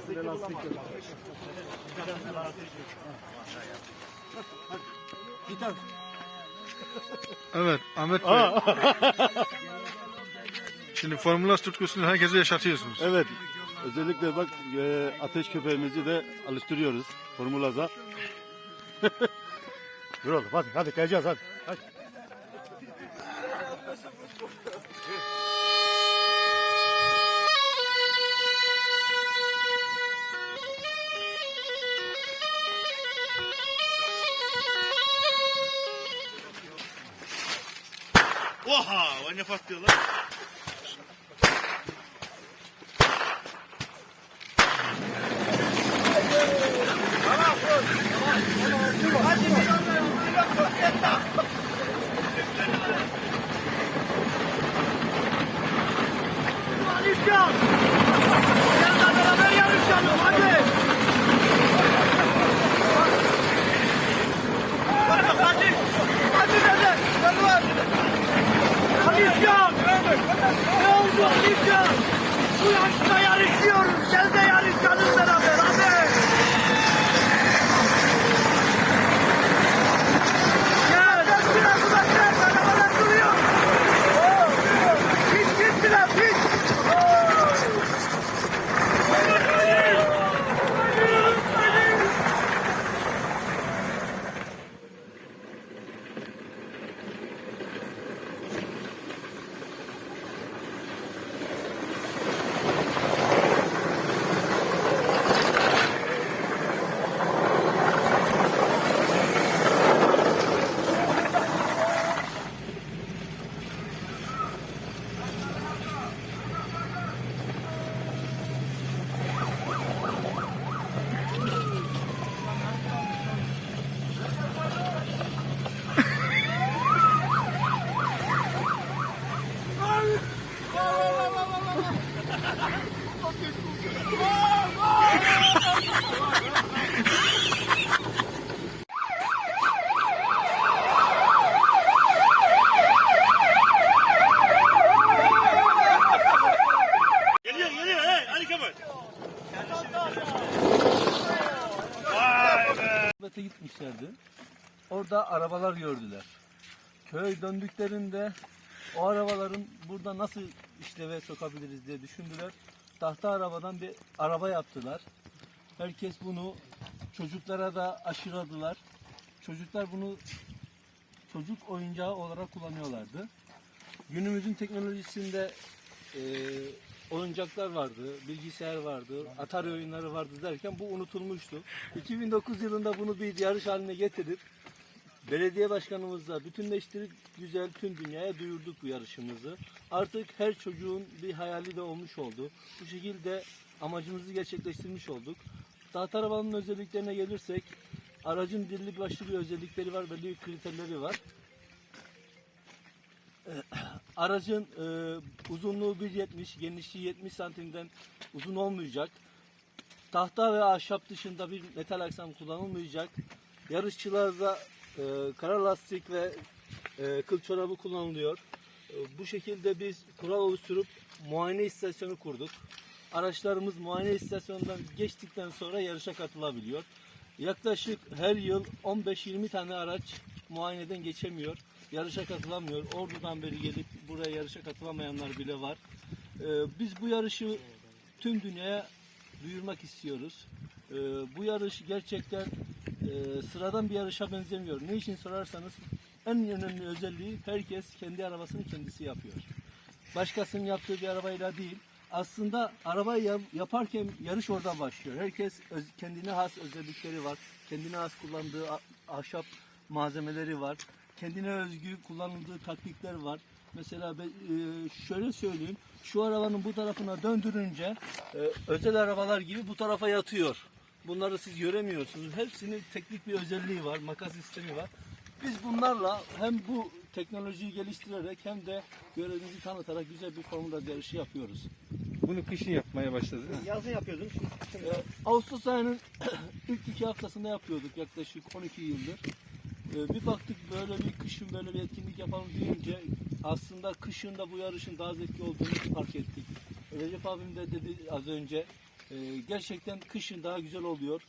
lastikli lastikli. Gitar. Evet Ahmet Bey. Şimdi Formula tutkusunu herkese yaşatıyorsunuz. Evet. Özellikle bak e, ateş köpeğimizi de alıştırıyoruz formulaza. Dur oğlum hadi hadi kayacağız hadi. hadi. Oha! O ne patlıyor lan? Alişan! Ne oldu Alişan? Bu yaşta yarışıyoruz. Gel de yarışalım beraber Geliyor geliyor hey hadi Kemal. Gurbete gitmişlerdi. Orada arabalar gördüler. Köy döndüklerinde o arabaların burada nasıl işleve sokabiliriz diye düşündüler. Tahta arabadan bir araba yaptılar. Herkes bunu çocuklara da aşıladılar. Çocuklar bunu çocuk oyuncağı olarak kullanıyorlardı. Günümüzün teknolojisinde e, oyuncaklar vardı, bilgisayar vardı, Atari oyunları vardı derken bu unutulmuştu. 2009 yılında bunu bir yarış haline getirip belediye başkanımızla bütünleştirip güzel tüm dünyaya duyurduk bu yarışımızı. Artık her çocuğun bir hayali de olmuş oldu. Bu şekilde amacımızı gerçekleştirmiş olduk. Taht arabanın özelliklerine gelirsek aracın belli başlı bir özellikleri var, belli bir kriterleri var. Aracın e, uzunluğu 1.70, genişliği 70 santimden uzun olmayacak. Tahta ve ahşap dışında bir metal aksam kullanılmayacak. Yarışçılarda e, kara lastik ve e, kıl çorabı kullanılıyor. E, bu şekilde biz kural oluşturup muayene istasyonu kurduk. Araçlarımız muayene istasyonundan geçtikten sonra yarışa katılabiliyor. Yaklaşık her yıl 15-20 tane araç muayeneden geçemiyor. Yarışa katılamıyor. Ordu'dan beri gelip buraya yarışa katılamayanlar bile var. Ee, biz bu yarışı tüm dünyaya duyurmak istiyoruz. Ee, bu yarış gerçekten e, sıradan bir yarışa benzemiyor. Ne için sorarsanız en önemli özelliği herkes kendi arabasını kendisi yapıyor. Başkasının yaptığı bir arabayla değil. Aslında arabayı yap- yaparken yarış oradan başlıyor. Herkes öz- kendine has özellikleri var. Kendine has kullandığı ahşap malzemeleri var. Kendine özgü kullanıldığı taktikler var. Mesela e, şöyle söyleyeyim. Şu arabanın bu tarafına döndürünce e, özel arabalar gibi bu tarafa yatıyor. Bunları siz göremiyorsunuz. Hepsinin teknik bir özelliği var. Makas sistemi var. Biz bunlarla hem bu teknolojiyi geliştirerek hem de görevimizi tanıtarak güzel bir formula yarışı yapıyoruz. Bunu kışın yapmaya başladı. Yazın yapıyordum. Ee, Ağustos ayının ilk iki haftasında yapıyorduk yaklaşık 12 yıldır. Ee, bir baktık böyle bir kışın böyle bir etkinlik yapalım deyince aslında kışın da bu yarışın daha zevkli olduğunu fark ettik. Recep abim de dedi az önce Ee, gerçekten kışın daha güzel oluyor.